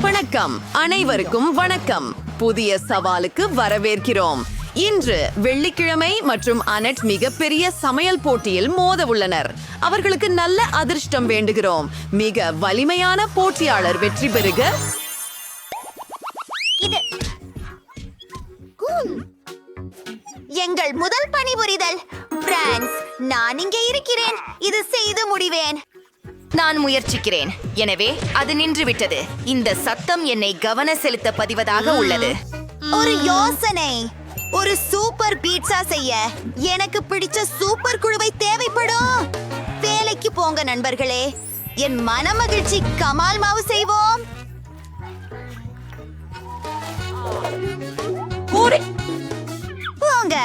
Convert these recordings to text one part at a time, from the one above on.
வணக்கம். அனைவருக்கும் வணக்கம். புதிய சவாலுக்கு வரவேற்கிறோம். இன்று வெள்ளிக்கிழமை மற்றும் அனட் மிகப்பெரிய சமையல் போட்டியில் மோத உள்ளனர் அவர்களுக்கு நல்ல அதிர்ஷ்டம் வேண்டுகிறோம். மிக வலிமையான போட்டியாளர் வெற்றி பெறுக. எங்கள் முதல் பணிபுரிதல். பிரான்ஸ் நான் இங்கே இருக்கிறேன். இது செய்து முடிவேன். நான் முயற்சிக்கிறேன். எனவே அது நின்றுவிட்டது. இந்த சத்தம் என்னை கவன செலுத்த பதிவதாக உள்ளது. ஒரு யோசனை. ஒரு சூப்பர் பீட்சா செய்ய எனக்கு பிடிச்ச சூப்பர் குழுவை தேவைப்படும். வேலைக்கு போங்க நண்பர்களே. என் மனமகிழ்ச்சி கமால் மாவு செய்வோம். போங்க.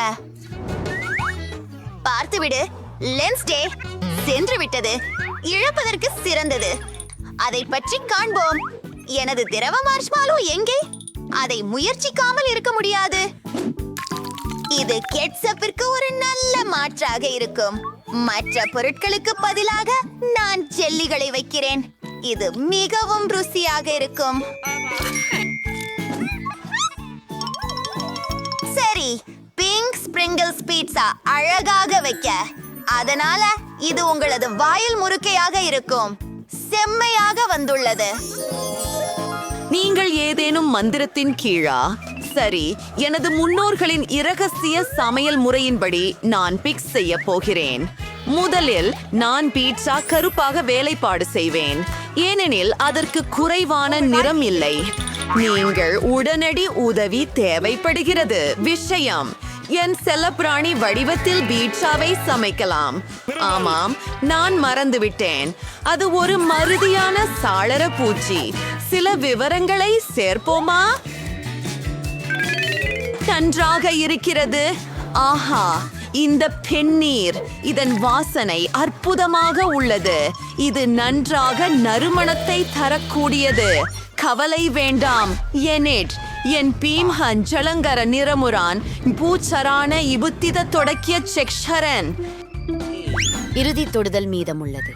பார்த்துவிடு லென்ஸ் டே சென்று விட்டது இழப்பதற்கு சிறந்தது. அதை பற்றி காண்போம். எனது திரவ மார்ஷ்மாலோ எங்கே? அதை முயற்சிக்காமல் இருக்க முடியாது. இது கெட்சப்பிற்கு ஒரு நல்ல மாற்றாக இருக்கும். மற்ற பொருட்களுக்கு பதிலாக நான் ஜெல்லிகளை வைக்கிறேன். இது மிகவும் ருசியாக இருக்கும். சரி பிங்க் ஸ்பிரிங்கிள்ஸ் பீட்சா அழகாக வைக்க. அதனால இது உங்களது வாயில் முறுக்கையாக இருக்கும். செம்மையாக வந்துள்ளது. நீங்கள் ஏதேனும் மந்திரத்தின் கீழா? சரி எனது முன்னோர்களின் இரகசிய சமையல் முறையின்படி நான் பிக்ஸ் செய்ய போகிறேன். முதலில் நான் பீட்சா கருப்பாக வேலைப்பாடு செய்வேன். ஏனெனில் அதற்கு குறைவான நிறம் இல்லை. நீங்கள் உடனடி உதவி தேவைப்படுகிறது. விஷயம். என் செல்லப்பிராணி வடிவத்தில் பீட்சாவை சமைக்கலாம். ஆமாம் நான் மறந்துவிட்டேன். அது ஒரு மருதியான சாளர பூச்சி. சில விவரங்களை சேர்ப்போமா? நன்றாக இருக்கிறது. ஆஹா இந்த பெண்ணீர் இதன் வாசனை அற்புதமாக உள்ளது. இது நன்றாக நறுமணத்தை தரக்கூடியது. கவலை வேண்டாம் எனிட் என் பீம் ஹஞ்சலங்கர நிறமுரான் பூச்சரான இபுத்தித தொடக்கிய செக்ஷரன். இறுதி தொடுதல் மீதமுள்ளது.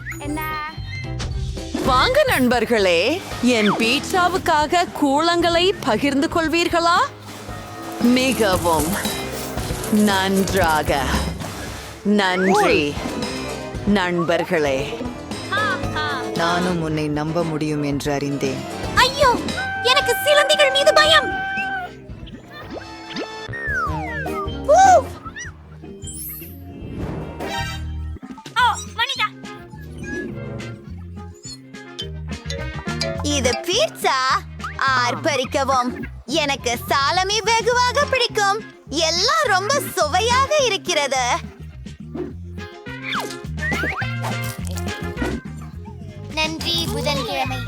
வாங்க நண்பர்களே என் பீட்சாவுக்காக கூளங்களை பகிர்ந்து கொள்வீர்களா? மிகவும் நன்றாக. நன்றி நண்பர்களே. நானும் உன்னை நம்ப முடியும் என்று அறிந்தேன். ஐயோ! சிலந்திகள் மீது பயம்! இது பீட்சா. ஆர்ப்பரிக்கவும். எனக்கு சாலமி வெகுவாக பிடிக்கும். எல்லாம் ரொம்ப சுவையாக இருக்கிறது. நன்றி புதன்கிழமை.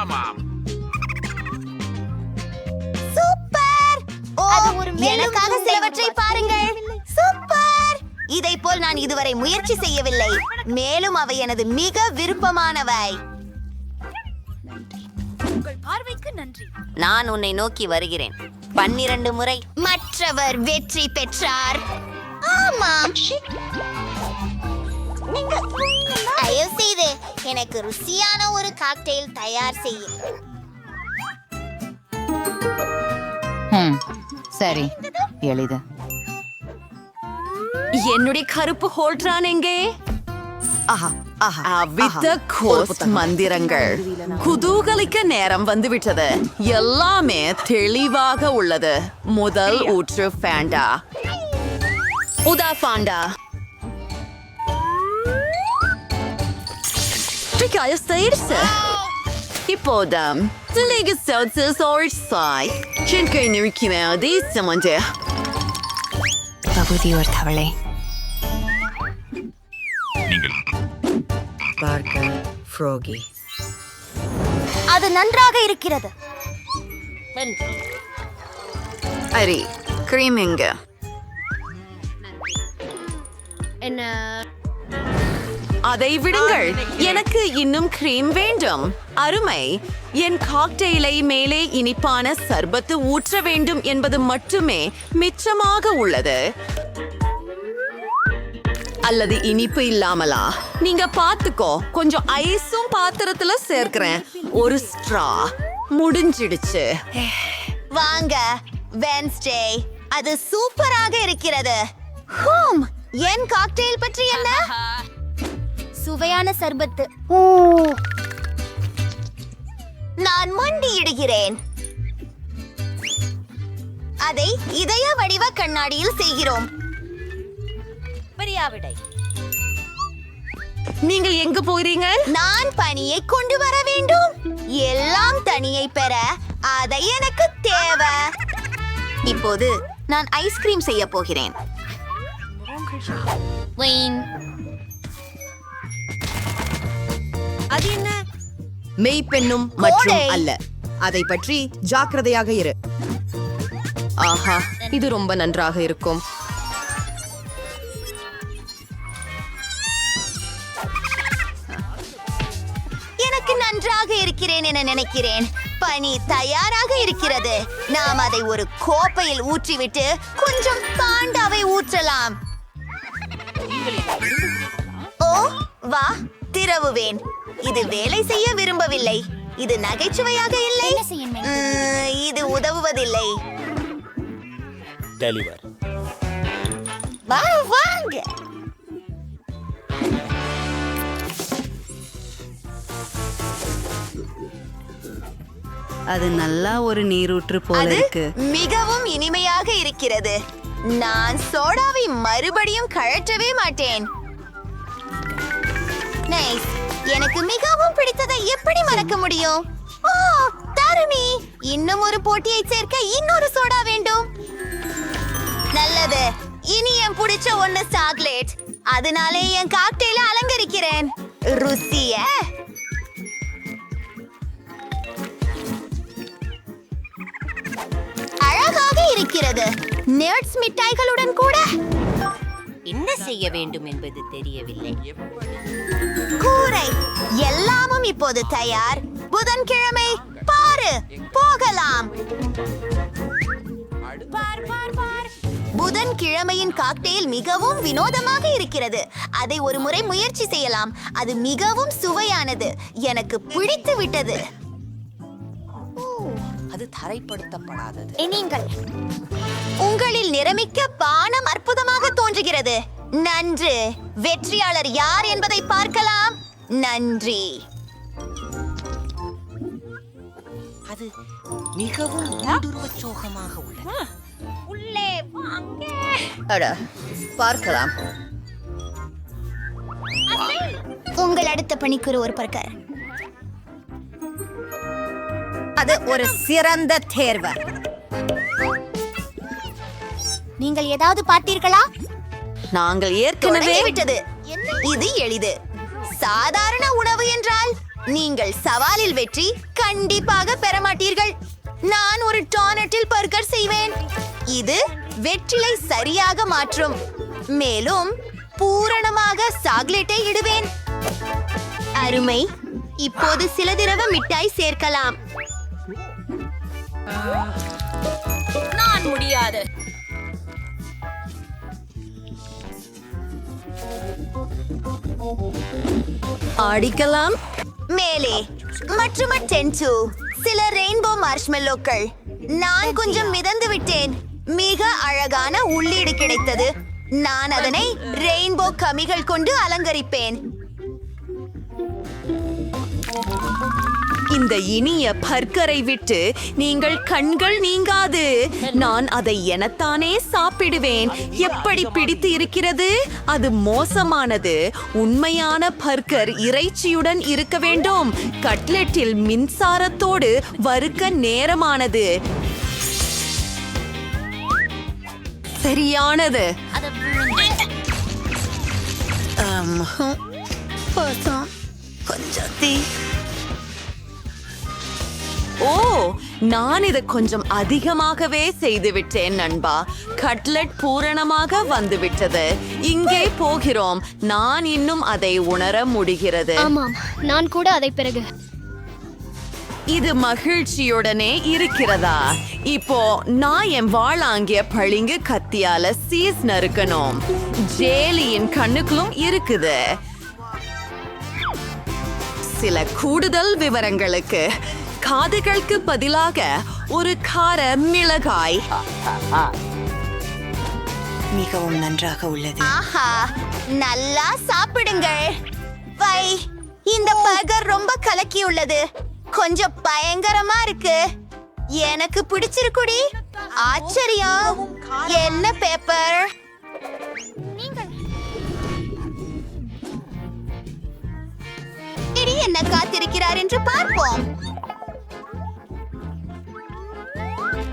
சூப்பர் ஓ எனக்காக சிலவற்றை பாருங்கள். சூப்பர்! இதை போல் நான் இதுவரை முயற்சி செய்யவில்லை. மேலும் அவை எனது மிக விருப்பமானவை. நான் உன்னை நோக்கி வருகிறேன். பன்னிரண்டு முறை. மற்றவர் வெற்றி பெற்றார். ஆமாம். தயவு செய்து எனக்கு ருசியான ஒரு காக்டெயில் தயார் செய்ய சரி எளிது. என்னுடைய கருப்பு ஹோல்ட்ரான் எங்கே? அவித்த கோஸ்ட் மந்திரங்கள். குதூகலிக்க நேரம் வந்துவிட்டது. எல்லாமே தெளிவாக உள்ளது. முதல் ஊற்று ஃபேண்டா. உதா Fanta. Fica sairse. Liga Celsius Orsai. Çünkü nürküme değilse பகுதி ஒரு தவளை பார்க்க ஃப்ரோகி அது நன்றாக இருக்கிறது. அரி கிரீம் எங்க அதை விடுங்கள். எனக்கு இன்னும் கிரீம் வேண்டும். அருமை. என் காக்டெயிலை மேலே இனிப்பான சர்பத்து ஊற்ற வேண்டும் என்பது மட்டுமே மிச்சமாக உள்ளது. அல்லது இனிப்பு இல்லாமலா? நீங்க பாத்துக்கோ கொஞ்சம் ஐஸும் பாத்திரத்துல சேர்க்கிறேன். ஒரு ஸ்ட்ரா முடிஞ்சிடுச்சு. வாங்க. வென்ஸ்டே அது சூப்பராக இருக்கிறது. ஹூம். என் காக்டெயில் பற்றி என்ன? சுவையான சர்பத்து. நான் மண்டியிடுகிறேன். அதை இதய வடிவ கண்ணாடியில் செய்கிறோம். நீங்கள் எங்க போகிறீங்க? நான் பனியை கொண்டு வர வேண்டும். எல்லாம் தனியை பெற அதை எனக்கு தேவை. இப்போது நான் ஐஸ்கிரீம் செய்ய போகிறேன். அது என்ன? மெய்ப்பெண்ணும் மற்றும். அல்ல. அதை பற்றி ஜாக்கிரதையாக இரு. ஆஹா இது ரொம்ப நன்றாக இருக்கும். எனக்கு நன்றாக இருக்கிறேன் என நினைக்கிறேன். பனி தயாராக இருக்கிறது. நாம் அதை ஒரு கோப்பையில் ஊற்றிவிட்டு கொஞ்சம் பாண்டாவை ஊற்றலாம். ஓ வா திரவுவேன். இது வேலை செய்ய விரும்பவில்லை. இது நகைச்சுவையாக இல்லை. என்ன செய்ய வேண்டும்? உம், இது உதவுவதில்லை. டெலிவர். வா வாங்க. அது நல்லா ஒரு நீரூற்று போல அது இருக்கு. மிகவும் இனிமையாக இருக்கிறது. நான் சோடாவை மறுபடியும் கழற்றவே மாட்டேன். நைஸ் எனக்கு மிகவும் பிடித்ததை எப்படி மறக்க முடியும்? ஓ தருணி இன்னும் ஒரு போட்டியை சேர்க்க இன்னொரு சோடா வேண்டும். நல்லது. இனி என் பிடிச்ச ஒண்ணு சாக்லேட். அதனாலே என் காக்டெயில அலங்கரிக்கிறேன். ருசிய? அழகாக இருக்கிறது. நெட்ஸ் மிட்டாய்களுடன் கூட. என்ன செய்ய வேண்டும் என்பது தெரியவில்லை. கூரை. எல்லாமும் இப்போது தயார். புதன்கிழமை பாரு போகலாம். புதன்கிழமையின் காக்டெயில் மிகவும் வினோதமாக இருக்கிறது. அதை ஒரு முறை முயற்சி செய்யலாம். அது மிகவும் சுவையானது. எனக்கு பிடித்து விட்டது. அது தரைப்படுத்தப்படாதது. நீங்கள். உங்களில் நிறமிக்க பானம் அற்புதமாக தோன்றுகிறது. நன்று. வெற்றியாளர் யார் என்பதை பார்க்கலாம். நன்றி. அது மிகவும் ஊடுருவச் சோகமாக உள்ளது. அட பார்க்கலாம். உங்கள் அடுத்த பணிக்குரு ஒரு பர்கர் அது ஒரு சிறந்த தேர்வு. நீங்கள் ஏதாவது பார்த்தீர்களா? நாங்கள் ஏற்கனவே விட்டது இது எளிது. சாதாரண உணவு என்றால் நீங்கள் சவாலில் வெற்றி கண்டிப்பாக பெற மாட்டீர்கள். நான் ஒரு டானட்டில் பர்கர் செய்வேன். இது வெற்றிலை சரியாக மாற்றும். மேலும் பூரணமாக சாக்லேட்டை இடுவேன். அருமை. இப்போது சில திரவ மிட்டாய் சேர்க்கலாம். நான் முடியாது. அடிக்கலாம் மேலே. மற்றும் டென்சு சில ரெயின்போ மார்ஷ்மெல்லோக்கள் நான் கொஞ்சம் மிதந்து விட்டேன். மிக அழகான உள்ளீடு கிடைத்தது. நான் அதனை ரெயின்போ கமிகள் கொண்டு அலங்கரிப்பேன். இந்த இனிய பர்கரை விட்டு நீங்கள் கண்கள் நீங்காது. நான் அதை எனத்தானே சாப்பிடுவேன். எப்படி பிடித்து இருக்கிறது? அது மோசமானது. உண்மையான பர்கர் இறைச்சியுடன் இருக்க வேண்டும். கட்லெட்டில் மின்சாரத்தோடு வறுக்க நேரமானது. சரியானது. கொஞ்சம் தீ. ஓ நான் இதை கொஞ்சம் அதிகமாகவே செய்து விட்டேன் நண்பா. கட்லெட் பூரணமாக வந்து விட்டது இங்கே போகிறோம். நான் இன்னும் அதை உணர முடிகிறது. ஆமாம் நான் கூட அதை பிறகு. இது மகிழ்ச்சியுடனே இருக்கிறதா? இப்போ நான் என் வாளாங்கிய பளிங்கு கத்தியால சீஸ் நறுக்கணும். ஜேலியின் கண்ணுக்குள்ளும் இருக்குது. சில கூடுதல் விவரங்களுக்கு காதுகளுக்கு பதிலாக ஒரு கார மிளகாய். மிகவும் நன்றாக உள்ளது. ஆஹா நல்லா சாப்பிடுங்கள். வை இந்த பர்கர் ரொம்ப கலக்கி உள்ளது. கொஞ்சம் பயங்கரமா இருக்கு. எனக்கு பிடிச்சிருக்குடி. ஆச்சரியம் என்ன பேப்பர்? இடி என்ன காத்திருக்கிறார் என்று பார்ப்போம்.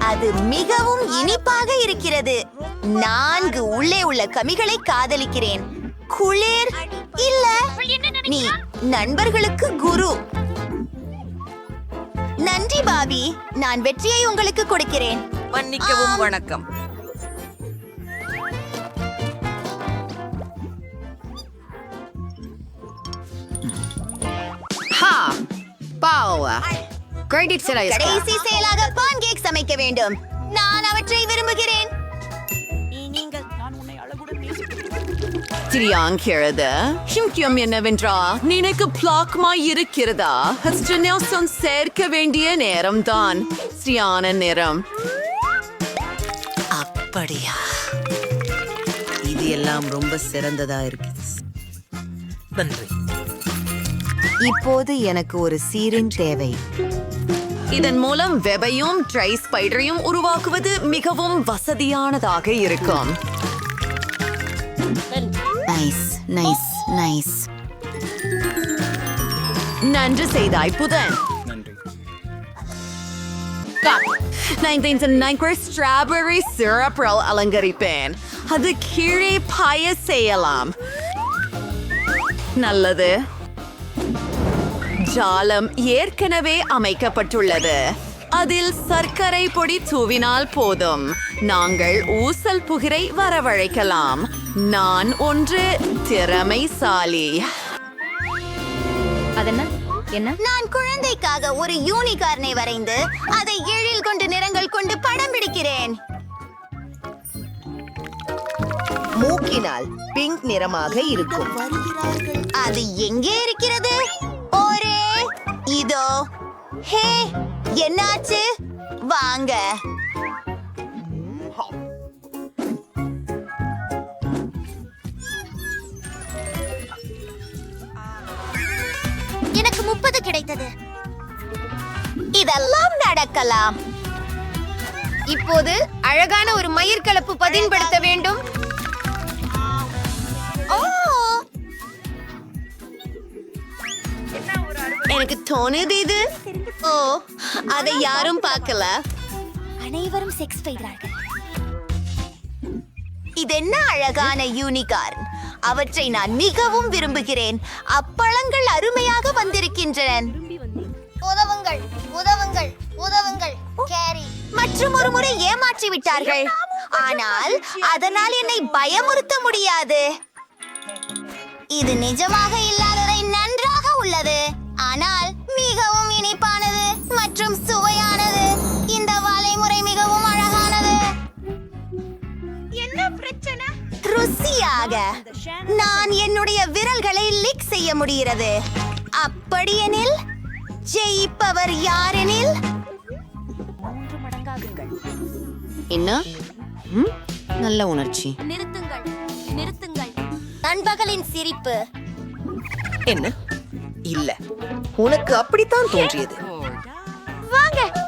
அது மிகவும் இனிப்பாக இருக்கிறது. நான்கு உள்ளே உள்ள கமிகளை காதலிக்கிறேன். குளிர் இல்ல. நீ நண்பர்களுக்கு குரு. நன்றி பாபி. நான் வெற்றியை உங்களுக்கு கொடுக்கிறேன். மன்னிக்கவும். வணக்கம். ஹா பாவா. கிரெடிட் சிலை கடைசி செயலாக பான் கேக் சமைக்க வேண்டும். நான் அவற்றை விரும்புகிறேன். தெரியாங்கிறது முக்கியம் என்னவென்றா? நினைக்கு பிளாக்மா இருக்கிறதா? ஹஸ்டன் நெல்சன் சேர்க்க வேண்டிய நேரம்தான். சரியான நேரம். அப்படியா? இது எல்லாம் ரொம்ப சிறந்ததா இருக்குது. நன்றி. இப்போது எனக்கு ஒரு சீரின் தேவை. இதன் மூலம் வெபையும் ட்ரை ஸ்பைடரையும் உருவாக்குவது மிகவும் வசதியானதாக இருக்கும். நைஸ் நைஸ் நைஸ் நன்று செய்தாய் புதன். ஸ்ட்ராபெரி சிரப்பில் அலங்கரிப்பேன். அது கீழே பாய செய்யலாம். நல்லது. ஜாலம் ஏற்கனவே அமைக்கப்பட்டுள்ளது. அதில் சர்க்கரை பொடி தூவினால் போதும். நாங்கள் ஊசல் புகிரை வரவழைக்கலாம். நான் ஒன்று திறமைசாலி. என்ன? நான் குழந்தைக்காக ஒரு யூனிகார்னை வரைந்து அதை எழில் கொண்டு நிறங்கள் கொண்டு படம் பிடிக்கிறேன். மூக்கினால் பிங்க் நிறமாக இருக்கும். அது எங்கே இருக்கிறது? இதோ. ஹே என்னாச்சு? வாங்க. எனக்கு முப்பது கிடைத்தது. இதெல்லாம் நடக்கலாம். இப்போது அழகான ஒரு மயிர்கலப்பு பதின்படுத்த வேண்டும். எனக்கு தோணுது இது. ஓ அதை யாரும் பார்க்கல. அனைவரும் செக்ஸ் செய்கிறார்கள். இது என்ன அழகான யூனிகார்ன் அவற்றை நான் மிகவும் விரும்புகிறேன். அப்பழங்கள் அருமையாக வந்திருக்கின்றன. உதவுங்கள் உதவுங்கள் உதவுங்கள். கேரி மற்றும் ஒரு முறை ஏமாற்றி விட்டார்கள். ஆனால் அதனால் என்னை பயமுறுத்த முடியாது. இது நிஜமாக இல்லாததை நன்றாக உள்ளது. மற்றும் சுவையானது. இந்த வலைமுறை மிகவும் அழகானது. என்ன பிரச்சனை? ருசியாக நான் என்னுடைய விரல்களை லிக் செய்ய முடிகிறது. அப்படியெனில் ஜெயிப்பவர் யாரெனில்? என்ன? நல்ல உணர்ச்சி. நிறுத்துங்கள். நிறுத்துங்கள். நண்பகலின் சிரிப்பு. என்ன? இல்ல. உனக்கு அப்படித்தான் தோன்றியது. வாங்க.